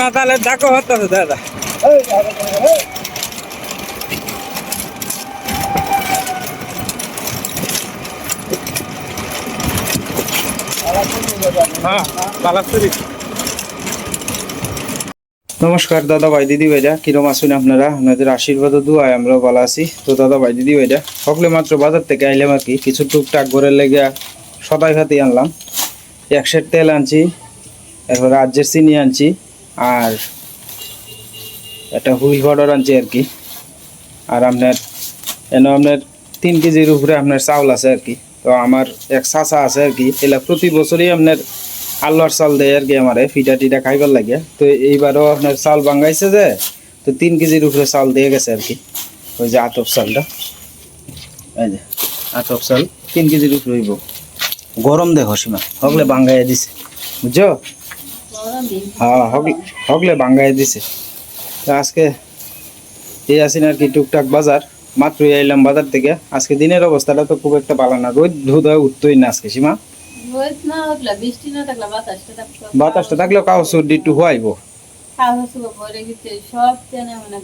না তাহলে দেখো হতো দাদা। হ্যাঁ নমস্কার, দাদা ভাই, দিদি ভাইরা। কিরম আছেন আপনারা? আপনাদের আশীর্বাদ দুয়ায় আমরা ভালো আছি। তো দাদা ভাই, দিদি ভাইরা, সকলে মাত্র বাজার থেকে আইলাম আর কি। কিছু টুকটাক ঘরের লেগে সদাই খাতি আনলাম। একশের তেল আনছি, এরপর রাজ্যের চিনি আনছি। আর একটা হুইল পাউডার আনছি আর কি। আর আপনার এন আপনার তিন কেজির উপরে আপনার চাউল আছে আর কি। তো আমার এক চাচা আছে আর কি, এলা প্রতি বছরই আপনার আল্লাহর চাল দেয় আর কি আমারে, ফিটা টিটা খাইবার লাগে। তো এইবারও আপনার চাল বাঙ্গাইছে যে, তো তিন কেজির উপরে চাল দিয়ে গেছে আর কি। ওই যে আটক চালটা। এই যে আটক চাল তিন কেজির উপরে হইব। গরম দেখো সীমা হগলে বাঙ্গাইয়া দিছে। বুঝছ? হ্যাঁ হগলে বাঙ্গাইয়া দিছে। তো আজকে এই আসিন আর কি টুকটাক বাজার মাত্র এলাম বাজার থেকে। আজকে দিনের অবস্থাটা তো খুব একটা ভালো না। রোদ ধুদ হয়ে উঠতোই না আজকে সীমা? বাতাসটা থাকলেও কাউ সর্দি একটু হওয়াইব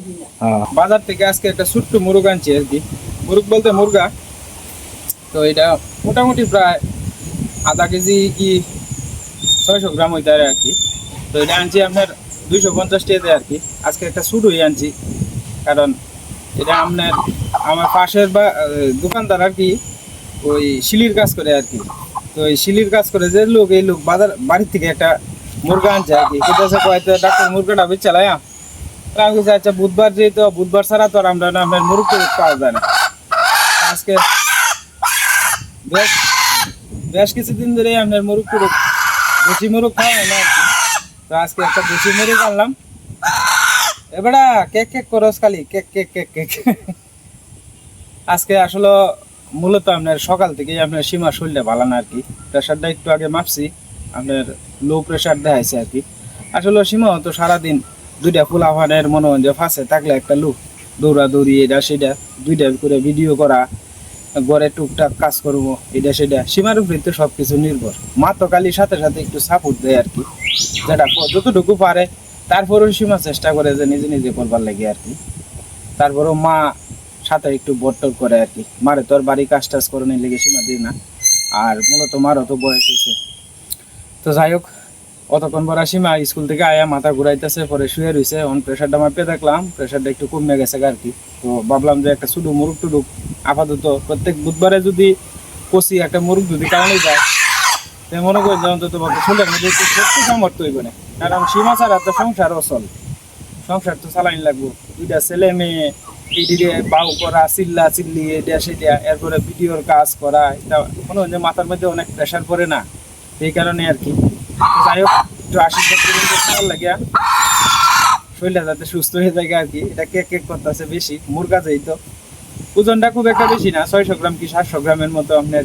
ভিজা বাজার থেকে আজকে একটা ছোট্ট মুরগ আনছি আর কি। মুরগ বলতে মুরগা। তো এটা মোটামুটি প্রায় আধা কেজি কি ছয়শো গ্রাম ওই পারে আর কি। তো এটা আনছি আপনার দুইশো পঞ্চাশ টাকাতে আর কি। আজকে একটা সুডুই আনছি। কারণ এটা আপনার আমার পাশের বা দোকানদার আর কি ওই শিলির কাজ করে আর কি। তো এই শিলির কাজ করে যে লোক এই লোক বাজার বাড়ির থেকে একটা মুরগা আনছে আর কি। কেটে কয়েকটা ডাক্তার মুরগাটা বেচ চালাই তা আমি বলছি, আচ্ছা বুধবার যেহেতু বুধবার ছাড়া তো আর আমরা না আপনার মুরগ পাওয়া যায় না। আজকে বেশ বেশ কিছুদিন ধরে আপনার মুরগ দেশি মুরগ খাওয়া হয় না। তো আজকে একটা দেশি মুরগ আনলাম। এবারে কেক কেক করস খালি, কেক কেক কেক কেক। আজকে আসলে মূলত আপনার সকাল থেকেই আপনার সীমা শরীরটা ভালো না আর কি। প্রেশারটা একটু আগে মাপছি, আপনার লো প্রেশার দেখাইছে আর কি। আসলে সীমা, তো সারাদিন দুইটা ফুলাফানের মনে যে ফাঁসে থাকলে একটা লুক দৌড়া দৌড়াদৌড়ি, এটা সেটা দুইটা করে ভিডিও করা ঘরে টুকটাক কাজ করব, এটা সেটা। সীমার উপরে তো সব কিছু নির্ভর। মা তো কালির সাথে সাথে একটু সাপোর্ট দেয় আর কি। যেটা যতটুকু পারে, তারপরেও সীমা চেষ্টা করে যে নিজে নিজে করবার লাগে আর কি। তারপরেও মা সাথে একটু বট্টর করে আর কি। মারে তোর বাড়ি কাজ টাজ করে নিয়ে লেগে সীমা দিই না। আর মূলত মারও তো বয়স হয়েছে। তো যাই হোক, অতক্ষণ পর সীমা স্কুল থেকে আয়া মাথা ঘুরাইতেছে, পরে শুয়ে রয়েছে অন প্রেশারটা মাপে দেখলাম প্রেশারটা একটু কমে গেছে আর কি। তো ভাবলাম যে একটা শুধু মুরগ টুরুক আপাতত প্রত্যেক বুধবারে যদি কষি একটা মুরগ যদি কারণে যায়, তো মনে করি যে অন্তত ছেলের মধ্যে একটু সত্যি সামর্থ্য হইব না। কারণ সীমা ছাড়া তো সংসার অচল। সংসার তো চালাইন লাগবো। দুইটা ছেলে মেয়ে, এদিকে বাউ করা, চিল্লা চিল্লি এটা সেটা এরপরে ভিডিওর কাজ করা, এটা মনে হয় যে মাথার মধ্যে অনেক প্রেশার পড়ে না। এই কারণে আর কি। যাই হোক, একটু আশীর্বাদ করবেন যে ভালো লাগে শরীরটা যাতে সুস্থ হয়ে থাকে আর কি, এটা কেক কেক করতেছে বেশি, মুরগা যেই তো। ওজনটা খুব একটা বেশি না, ছয়শো গ্রাম কি সাতশো গ্রামের মতো আপনার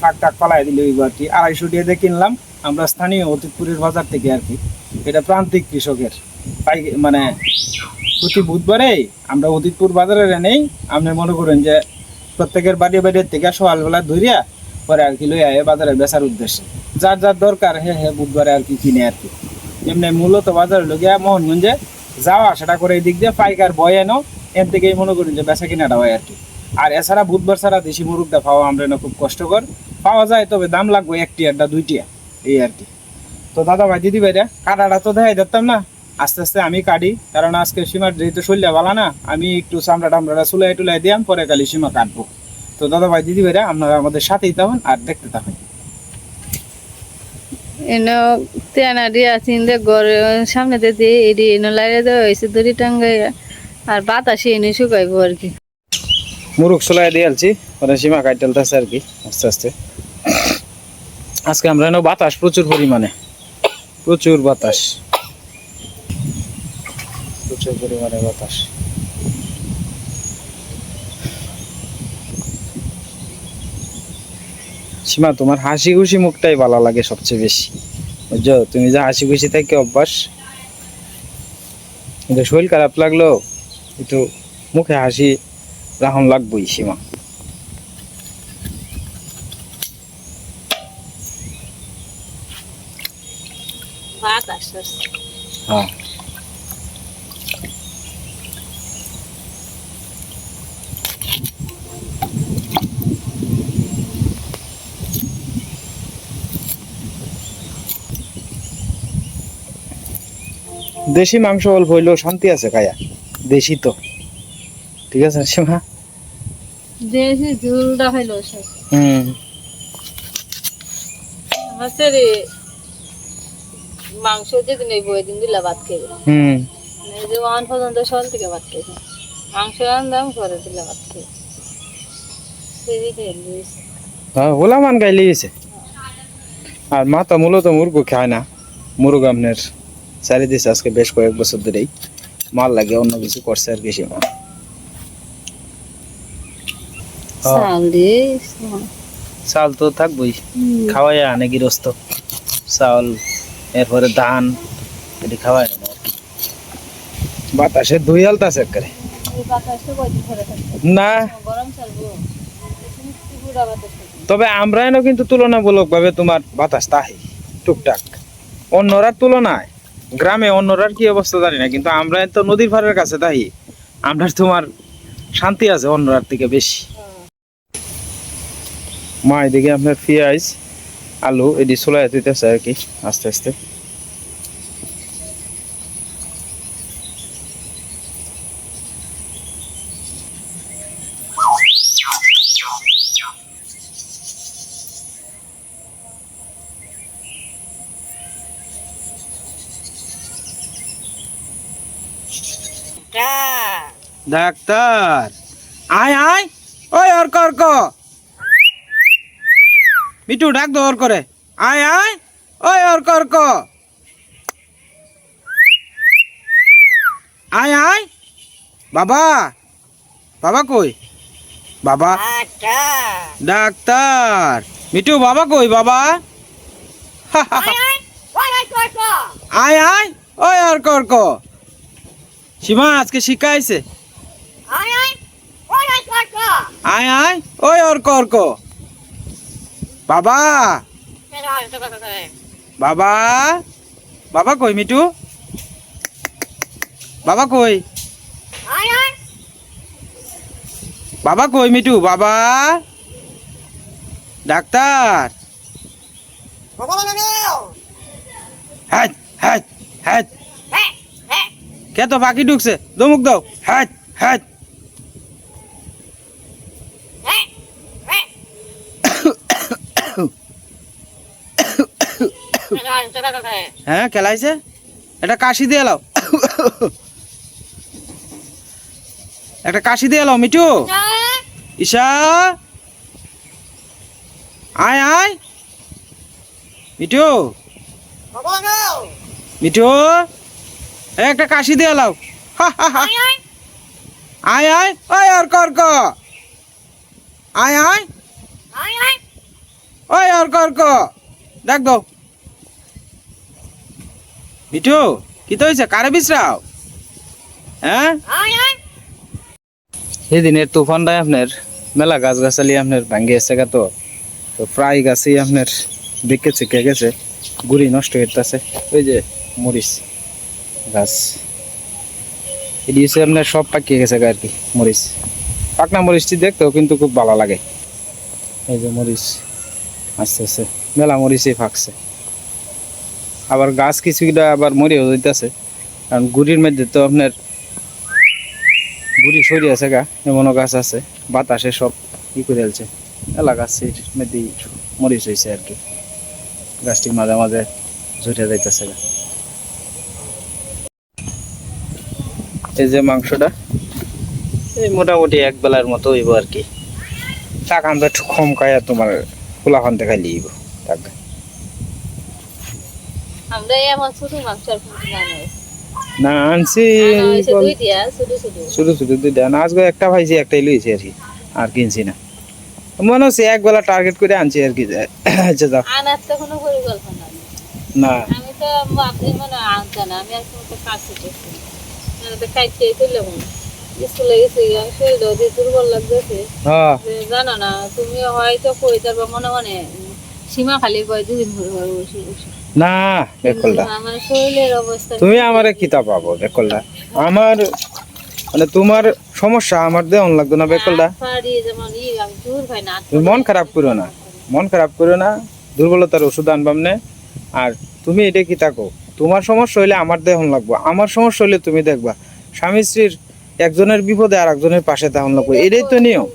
ফাঁক টাক পালাই দিলে ওই আর কি। আড়াইশো দিয়ে কিনলাম, আমরা স্থানীয় অতীতপুরের বাজার থেকে আর কি। এটা প্রান্তিক কৃষকের পাই মানে প্রতি বুধবারে আমরা অতীতপুর বাজারে নেই, আপনি মনে করেন যে প্রত্যেকের বাড়ি বাড়ির থেকে সকালবেলা ধরিয়া পরে আর কি লই আয় বাজারে বেচার উদ্দেশ্যে। যার যার দরকার হে হে বুধবারে আর কি কিনে আর কি। এমনি মূলত বাজারে লগিয়া মোহনগঞ্জে যাওয়া সেটা করে এই দিক দিয়ে পাইকার বয় এনো, এর থেকেই মনে করেন যে বেচা কিনাটা হয় আর কি। আর এছাড়া বুধবার ছাড়া দেশি মুরগটা পাওয়া আমরা না খুব কষ্টকর। পাওয়া যায়, তবে দাম লাগবে একটি আড্ডা দুইটিয়া এই আর কি। তো দাদা ভাই, দিদি ভাইরা, কাটাটা তো দেখাই দিতাম না? আস্তে আস্তে আমি কাটি, কারণ আজকে সীমার যেহেতু শরীরটা ভালো না, আমি একটু চামড়া টামড়াটা চুলাই টুলাই দিয়াম পরে কালি সীমা কাটবো। তো দাদা ভাই, দিদি ভাইরা, আপনারা আমাদের সাথেই থাকুন আর দেখতে থাকুন। এনো তেনা দিয়া চিনতে ঘরে সামনে দিয়ে এডি এনো লাইরে দেওয়া হয়েছে, দড়ি টাঙ্গাই আর বাতাসে এনে শুকাইবো আর কি। মুরুখ চুলাই দিয়ে আলছি পরে সীমা কাটালতেছে আর কি, আস্তে আস্তে। আজকে আমরা এনে বাতাস, প্রচুর পরিমাণে। প্রচুর বাতাস। প্রচুর পরিমাণে বাতাস। সীমা তোমার হাসি খুশি মুখটাই ভালো লাগে সবচেয়ে বেশি। বুঝছ? তুমি যে হাসি খুশি থেকে অভ্যাস কিন্তু শরীর খারাপ লাগল একটু মুখে হাসি রাখুন লাগবই সীমা। হ্যাঁ। দেশি মাংস অল্প হইলেও শান্তি আছে খায়া। দেশি তো। ঠিক আছে সীমা? দেশি ঝুলটা হইল হুম। রে। মাংস যেদিন এই বই দিন দিলা ভাত খেয়ে হুম। এই যে ওয়ান পর্যন্ত সকাল থেকে ভাত খেয়েছে মাংস আনলাম পরে দিলা ভাত খেয়ে হ্যাঁ ওলা মান গাইলে গেছে আর মাতা মূলত মুরগ খায় না মুরগ চারি দিছে আজকে বেশ কয়েক বছর ধরেই। মাল লাগে অন্য কিছু করছে আর কি সীমা হ্যাঁ। চাল তো থাকবই খাওয়াই আনে গৃহস্থ। চাউল এরপরে ধান এটি খাওয়াই আনে আর কি। বাতাসে দুই কয়দিন ধরে থাকবে? না। তবে আমরা এনে কিন্তু তুলনামূলক ভাবে তোমার বাতাস তাহি টুকটাক। অন্যরা তুলনায়। গ্রামে অন্যরার কি অবস্থা জানি না, কিন্তু আমরা তো নদীর পাড়ের কাছে, তাই? আমরা তোমার শান্তি আছে অন্যরার থেকে বেশি। মা, এদিকে আপনার পেঁয়াজ আলু এটি দিতেছে আর কি, আস্তে আস্তে। ডাক্তার। আয় আয়। ওই অর্ক অর্ক মিটু ডাক দো করে। আয় আয়। ওই অর্ক অর্ক আয় আয়। বাবা। বাবা কই? বাবা। ডাক্তার। মিটু বাবা কই, বাবা? আয় আয়। ওই অর্ক অর্ক সীমা আজকে শিখাইছে আয় আয় ওই অর্ক অর্ক বাবা বাবা বাবা কই মিটু বাবা কই বাবা কই মিটু বাবা ডাক্তার হ্যাঁ হ্যাঁ হ্যাঁ কে তো পাখি ঢুকছে দমুক দাও হ্যাঁ হ্যাঁ হ্যাঁ খেলাইছে? এটা কাশি দিয়ে এলাও। একটা কাশি দিয়ে এলাও মিটু ঈশা। আয় আয়। মিটু মিটু এ, একটা কাশি দিয়ে এলাও। আয় আয়। ওই অর্ক অর্ক আয় আয়। ওই অর্ক অর্ক দেখ দাও মিঠু কি তো হয়েছে? কারে বিশ্রাও? হ্যাঁ? সেদিনের আপনার মেলা গাছ গাছালি আপনার ভাঙ্গি এসে তো। তো প্রায় গাছই আপনার বিকে চিকে গেছে গুড়ি নষ্ট হইতেছে। ওই যে মরিচ গাছ। এটি হচ্ছে আপনার সব পাকিয়ে গেছে গা আর কি মরিচ। পাকনা মরিচটি দেখতেও কিন্তু খুব ভালো লাগে। এই যে মরিচ আস্তে আস্তে মেলা মরিচই ফাঁকছে। আবার গাছ কিছুটা আবার মরেও যাইতেছে। কারণ গুড়ির মধ্যে তো আপনার গুড়ি সরি আছে গা, এমনও গাছ আছে, বাতাসে সব ই করে ফেলছে। এলা গাছের মধ্যেই মরিচ হয়েছে আর কি। গাছটি মাঝে মাঝে ঝুটে যাইতেছে গা। এই যে মাংসটা, এই মোটামুটি এক বেলার মতো হইব আর কি। টাকা আমরা একটু কম খাইয়া তোমার খোলা খান দেখাই লিব টাকা আমরা মাংস আর না আনছি হয়েছে দুই দিয়া ছোট ছোট শুধু শুধু দুইটা না আজকে একটা ভাইছি একটাই লইছি আর কি আর কিনছি না মনে হচ্ছে টার্গেট করে আনছি আর কি আচ্ছা যাও আনার তো কোনো পরিকল্পনা না আমি তো আপনি মানে আনতে না আমি এখন তো কাছে করছি তো খাইতে তুললে স্কুলে গেছি আমি শরীর দিয়ে দুর্বল লাগতেছে হ্যাঁ জানো না তুমি হয়তো কই তারপর মনে মনে সীমা খালি কয় দুদিন ঘুরে ঘুরে বসে বসে না অবস্থা তুমি আমারে কিতা পাবো বেকলটা আমার মানে তোমার সমস্যা আমার দেহন লাগতো না না তুমি মন খারাপ করো না মন খারাপ করো না দুর্বলতার ওষুধ আনবাম নে। আর তুমি এটা কি থাকো তোমার সমস্যা হইলে আমার দেহন লাগবো আমার সমস্যা হইলে তুমি দেখবা স্বামী স্ত্রীর একজনের বিপদে আর একজনের পাশে তখন লাগবে এটাই তো নিয়ম।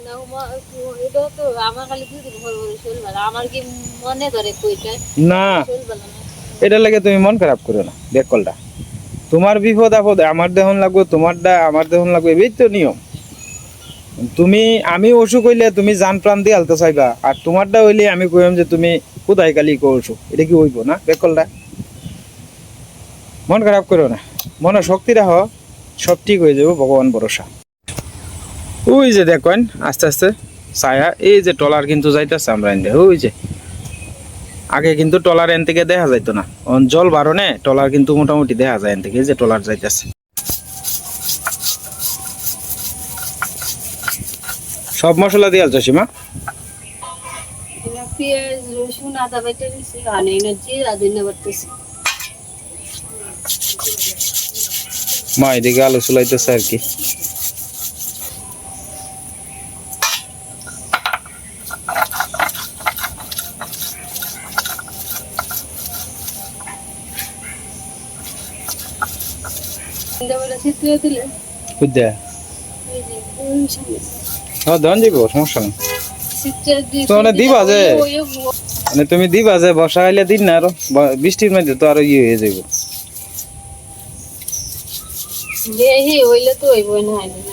এটা তো আমার খালি দুদিন ভর ভরে চলবে না এটা লাগে তুমি মন খারাপ করো না বেকলটা তোমার বিপদ আপদ, আমার দেহন লাগবে, তোমারটা, আমার দেহন লাগবে এই তো নিয়ম। তুমি, আমি অসুখ হইলে তুমি জান প্রাণ দিয়ে আলতে চাইবা, আর তোমারটা হইলে আমি কইম যে তুমি কোথায় কালি কো অসুখ, এটা কি হইব না? বেকলটা মন খারাপ করো না, মনে শক্তি রাখো, সব ঠিক হয়ে যাবে ভগবান ভরসা। ওই যে দেখেন, আস্তে আস্তে ছায়া, এই যে টলার কিন্তু যাইতেছে আমরা ওই যে। আগে কিন্তু টলার এন থেকে দেখা যাইতো না। জল বারণে টলার কিন্তু মোটামুটি দেখা যায় এন থেকে যে টলার যাইতেছে। সব মশলা দিয়ে আলছো সীমা? পেঁয়াজ রসুন আদা বেটে দিছি আর এই জিরা দিনে মা এদিকে আলু চুলাইতেছে আর কি দেবলে ছিটিয়ে দিলে বুঝতে এই যে ওই সামনে হ্যাঁ ধন যাইব সমস্যা নেই। ছিটিয়ে দিয়ে তো মানে দিবা যে? মানে তুমি দিবা যে বর্ষা আইলে দিন না আরও। বৃষ্টির মধ্যে তো আরও ইয়ে হয়ে যাইব। হইলে তো না।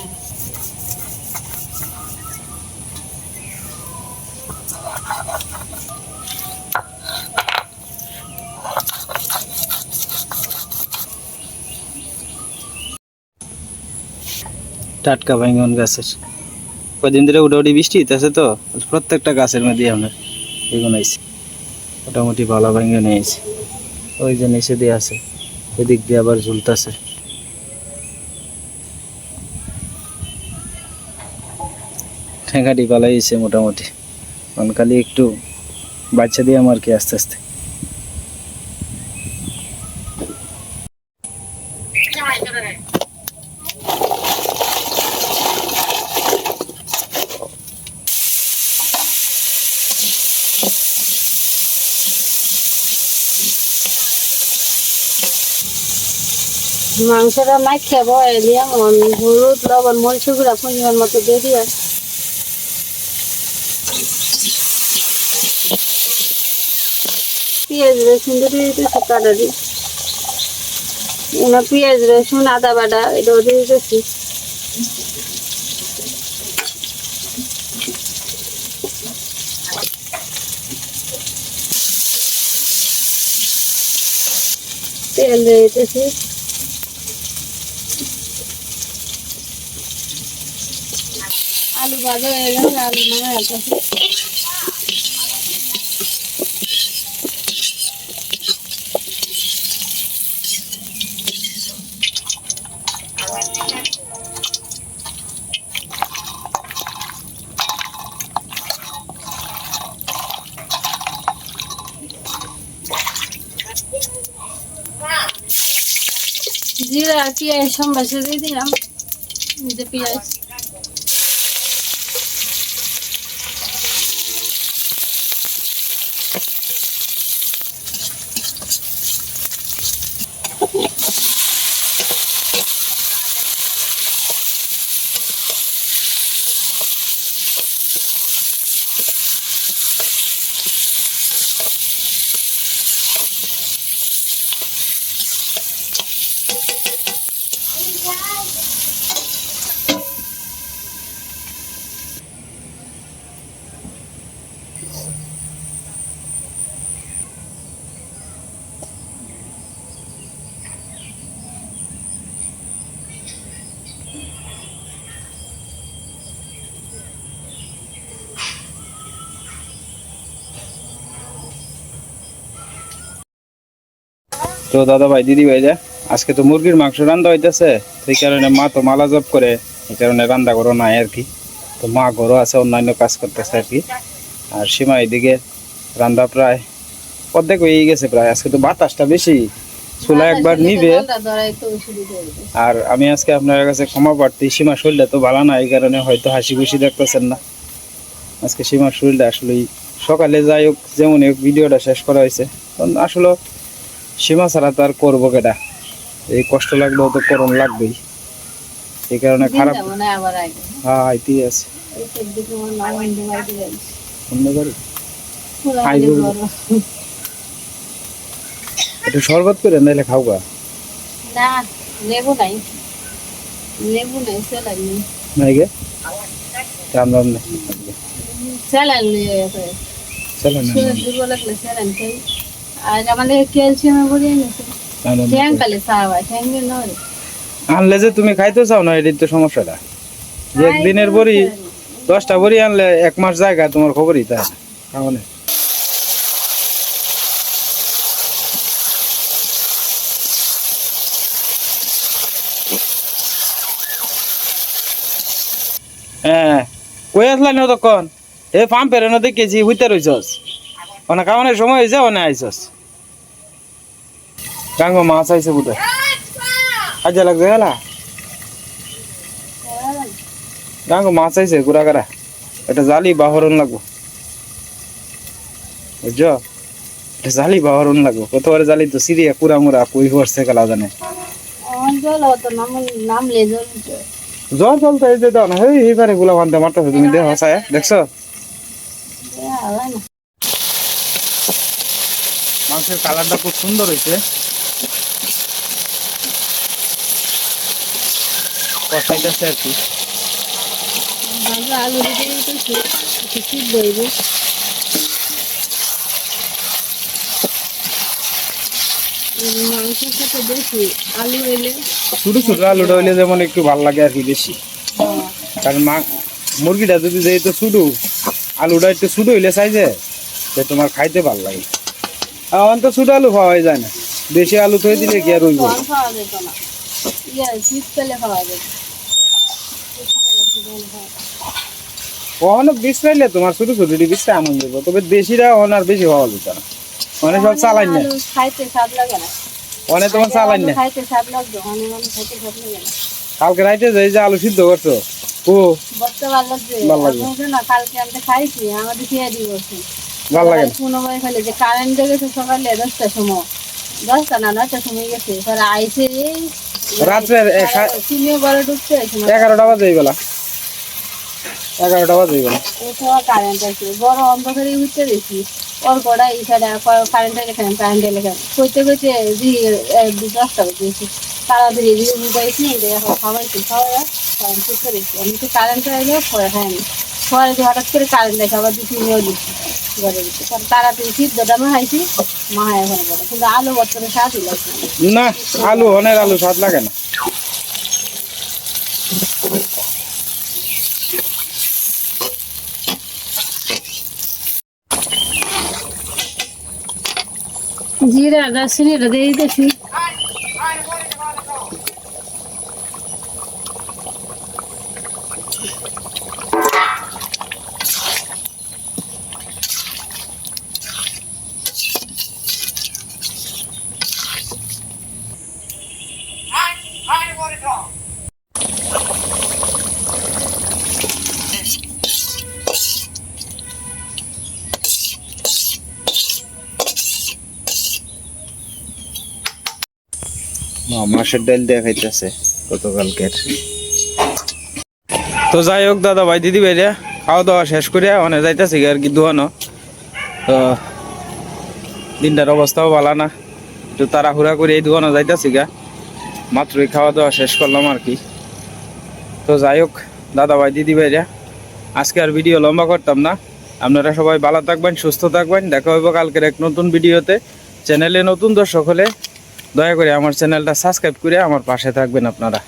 টাটকা বাইঙ্গন গাছের। কদিন ধরে উডাউডি বৃষ্টি হইতেছে তো প্রত্যেকটা গাছের মধ্যে আমরা বেগুন আইছে। মোটামুটি ভালো বাইঙ্গন আইছে। ওই যে নিচে দিয়ে আছে, এদিক দিয়ে আবার ঝুলতেছে। ঠেঙ্গাটি পালাইছে মোটামুটি। খালি একটু বাচ্চা দিয়ে আমার কি আস্তে আস্তে। মাংসটা মাখিয়ে বয়ে দিয়ে হলুদ, লবণ, মরিচ গুঁড়া, পরিমাণ মতো দিয়ে পেঁয়াজ, রসুন কাটা দিয়ে। এনে পেঁয়াজ, রসুন, আদা বাটা, এটাও দিয়ে দিতেছি। তেল দিয়ে দিতেছি। আলু ভাজা হয়ে গেছে আলু নামে দিতেছি জিরা পেঁয়াজ সম্বাসে দিয়ে দিলাম। পেঁয়াজ। তো দাদা ভাই দিদি ভাই যা আজকে তো মুরগির মাংস রান্না হইতেছে সেই কারণে মা তো মালা জব করে এই কারণে রান্না করো নাই আর কি। তো মা ঘরও আছে অন্যান্য কাজ করতেছে আর কি। আর সীমা এদিকে রান্না প্রায় অর্ধেক হয়ে গেছে প্রায়। আজকে তো বাতাসটা বেশি চুলা একবার নিবে। আর আমি আজকে আপনার কাছে ক্ষমা প্রার্থী সীমা শরীরটা তো ভালো না এই কারণে হয়তো হাসি খুশি দেখতেছেন না। আজকে সীমার শরীরটা আসলেই সকালে যাই হোক যেমন হোক ভিডিওটা শেষ করা হয়েছে। আসলে সীমা ছাড়া তো আর করব কেটা এই কষ্ট লাগলেও তো করণ লাগবেই। এই কারণে খারাপ হ্যাঁ আইতেই আছে। একটু শরবত করে নাইলে খাও গা। না লেবু নাই। লেবু গে? না। দুর্বল লাগলে আনলে যে তুমি খাইতে চাও না এটাই তো সমস্যাটা। একদিনের বড়ি দশটা বড়ি আনলে এক মাস জায়গা তোমার খবরই তাই। খাওয়ানে হ্যাঁ কই আসলা না তখন? এ ফার্ম পেরে না দেখেছি হইতে রইছস। অনেক খাওয়ানোর সময় হয়েছে অনেক আইসস গাঙ্গ মাছ আইছে বুঝে কাজে লাগছে গেলা গাঙ্গ মাছ আইছে গুড়া গাড়া। এটা জালি বাহরণ লাগবো। বুঝছ? এটা জালি বাহরণ লাগবো। কতবার জালি তো সিরিয়া কুড়া মুড়া কই পড়ছে গেলা জানে। জল জল তো। এই যে দাও না হেই এইবারে গুলা বান্ধে মারতেছে তুমি দেহ হাসায় দেখছ? মাংসের কালারটা খুব সুন্দর হয়েছে। কষাইতেছে আর কি। আলু সিদ্ধ হইব ছোট ছোট আলুটা হইলে যেমন একটু ভালো লাগে আর কি বেশি। কারণ মা মুরগিটা যদি যেহেতু ছোটো আলুটা একটু ছোটো হইলে চাইছে যে তোমার খাইতে ভালো লাগে। এখন তো ছোটো আলু খাওয়া যায় না। বেশি আলু থয়ে দিলে কি আর রইব কখনো বীজ পাইলে তোমার ছোটো ছোটো বীজটা এমন দেবো তবে দেশিরা অন আর বেশি খাওয়া যেত না। মানে সব চালাই না। খাইতে স্বাদ লাগে না। অনেক তোমার চালাই না। খাইতে স্বাদ লাগতো অনেক মানুষ খাইতে স্বাদ লাগে না। কালকে রাইতে যাই যে আলু সিদ্ধ করছ ও বলতে ভালো লাগছে। না কালকে খাইছি আমাদের খেয়ে ভালো লাগে যে কারেন্ট গেছে সকালে দশটার সময়। দশটা না নয়টার সময় গেছে। পরে আইসে রাত্রে ঢুকছে এগারোটা বাজে এই বেলা। এগারোটা বাজে এই বেলা। কারেন্ট আছে বড় অন্ধকারে উঠতে দেখি ওর গোড়া দশটা তাড়াতাড়ি দিয়ে বুঝাইছি খাওয়াইছি কারেন্ট আমি তো কারেন্ট এলে পরে খাইনি। পরে যে হঠাৎ করে কারেন্ট দেখে আবার দুটি নিয়েও দিচ্ছি ঘরে দিচ্ছি পরে তাড়াতাড়ি সিদ্ধটা মা খাইছি মা এখন বলে কিন্তু আলু স্বাদই লাগছে না। আলু অনেক আলু স্বাদ লাগে না। জিরা দারচিনিটা দিয়ে দিতেছি। মাসের ডাল দেয়া খাইতেছে গতকালকের। তো যাই হোক দাদা ভাই, দিদি ভাইরা, খাওয়া দাওয়া শেষ করে অনেক যাইতেছে আর কি দোয়ানো তো দিনটার অবস্থাও ভালো না, একটু তাড়াহুড়া করে এই দোকানে যাইতেছি গা মাত্রই খাওয়া দাওয়া শেষ করলাম আর কি। তো যাই হোক, দাদা ভাই, দিদি ভাইরা, আজকে আর ভিডিও লম্বা করতাম না। আপনারা সবাই ভালো থাকবেন, সুস্থ থাকবেন। দেখা হইব কালকের এক নতুন ভিডিওতে। চ্যানেলে নতুন দর্শক হলে দয়া করে আমার চ্যানেলটা সাবস্ক্রাইব করে আমার পাশে থাকবেন আপনারা।